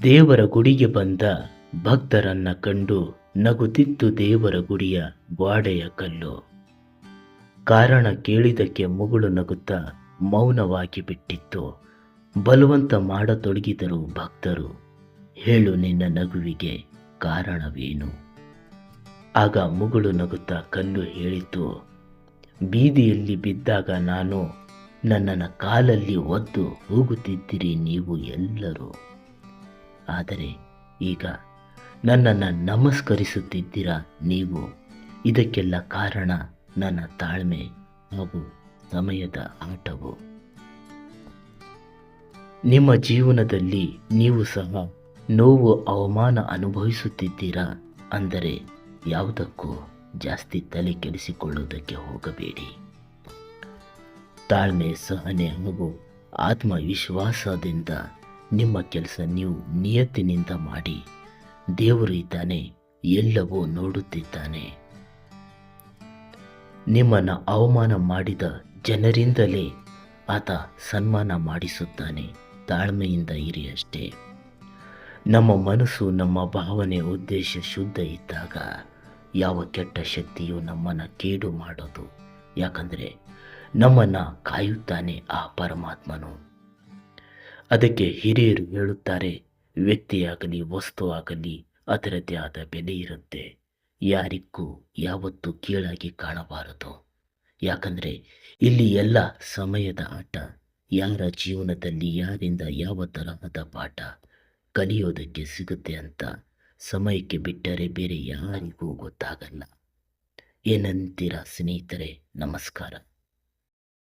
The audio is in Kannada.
ದೇವರ ಗುಡಿಗೆ ಬಂದ ಭಕ್ತರನ್ನ ಕಂಡು ನಗುತ್ತಿತ್ತು ದೇವರ ಗುಡಿಯ ಗ್ವಾಡೆಯ ಕಲ್ಲು. ಕಾರಣ ಕೇಳಿದಕ್ಕೆ ಮುಗುಳು ನಗುತ್ತಾ ಮೌನವಾಗಿ ಬಿಟ್ಟಿತ್ತು. ಬಲವಂತ ಮಾಡತೊಡಗಿದರು ಭಕ್ತರು. ಹೇಳು ನಿನ್ನ ನಗುವಿಗೆ ಕಾರಣವೇನು? ಆಗ ಮುಗುಳು ನಗುತ್ತಾ ಕಲ್ಲು ಹೇಳಿತು, ಬೀದಿಯಲ್ಲಿ ಬಿದ್ದಾಗ ನಾನು ನನ್ನನ್ನು ಕಾಲಲ್ಲಿ ಒದ್ದು ಹೋಗುತ್ತಿದ್ದಿರಿ ನೀವು ಎಲ್ಲರೂ. ಆದರೆ ಈಗ ನನ್ನನ್ನು ನಮಸ್ಕರಿಸುತ್ತಿದ್ದೀರ ನೀವು? ಇದಕ್ಕೆಲ್ಲ ಕಾರಣ ನನ್ನ ತಾಳ್ಮೆ ಹಾಗೂ ಸಮಯದ ಆಟವು. ನಿಮ್ಮ ಜೀವನದಲ್ಲಿ ನೀವು ಸಹ ನೋವು, ಅವಮಾನ ಅನುಭವಿಸುತ್ತಿದ್ದೀರಾ? ಅಂದರೆ ಯಾವುದಕ್ಕೂ ಜಾಸ್ತಿ ತಲೆ ಕೆಡಿಸಿಕೊಳ್ಳುವುದಕ್ಕೆ ಹೋಗಬೇಡಿ. ತಾಳ್ಮೆ, ಸಹನೆ ಹಾಗೂ ಆತ್ಮವಿಶ್ವಾಸದಿಂದ ನಿಮ್ಮ ಕೆಲಸ ನೀವು ನಿಯತ್ತಿನಿಂದ ಮಾಡಿ. ದೇವರು ಇದ್ದಾನೆ, ಎಲ್ಲವೂ ನೋಡುತ್ತಿದ್ದಾನೆ. ನಿಮ್ಮನ್ನು ಅವಮಾನ ಮಾಡಿದ ಜನರಿಂದಲೇ ಆತ ಸನ್ಮಾನ ಮಾಡಿಸುತ್ತಾನೆ. ತಾಳ್ಮೆಯಿಂದ ಇರಿ ಅಷ್ಟೇ. ನಮ್ಮ ಮನಸ್ಸು, ನಮ್ಮ ಭಾವನೆ, ಉದ್ದೇಶ ಶುದ್ಧ ಇದ್ದಾಗ ಯಾವ ಕೆಟ್ಟ ಶಕ್ತಿಯು ನಮ್ಮನ್ನು ಕೇಡು ಮಾಡೋದು. ಯಾಕಂದರೆ ನಮ್ಮನ್ನು ಕಾಯುತ್ತಾನೆ ಆ ಪರಮಾತ್ಮನು. ಅದಕ್ಕೆ ಹಿರಿಯರು ಹೇಳುತ್ತಾರೆ, ವ್ಯಕ್ತಿಯಾಗಲಿ ವಸ್ತು ಆಗಲಿ ಅದರದ್ದೇ ಆದ ಬೆಲೆ ಇರುತ್ತೆ. ಯಾರಿಗೂ ಯಾವತ್ತೂ ಕೀಳಾಗಿ ಕಾಣಬಾರದು. ಯಾಕಂದರೆ ಇಲ್ಲಿ ಎಲ್ಲ ಸಮಯದ ಆಟ, ಯಾರ ಜೀವನದಲ್ಲಿ ಯಾರಿಂದ ಯಾವ ತರಹದ ಪಾಠ ಕಲಿಯೋದಕ್ಕೆ ಸಿಗುತ್ತೆ ಅಂತ ಸಮಯಕ್ಕೆ ಬಿಟ್ಟರೆ ಬೇರೆ ಯಾರಿಗೂ ಗೊತ್ತಾಗಲ್ಲ. ಏನಂತೀರ ಸ್ನೇಹಿತರೆ, ನಮಸ್ಕಾರ.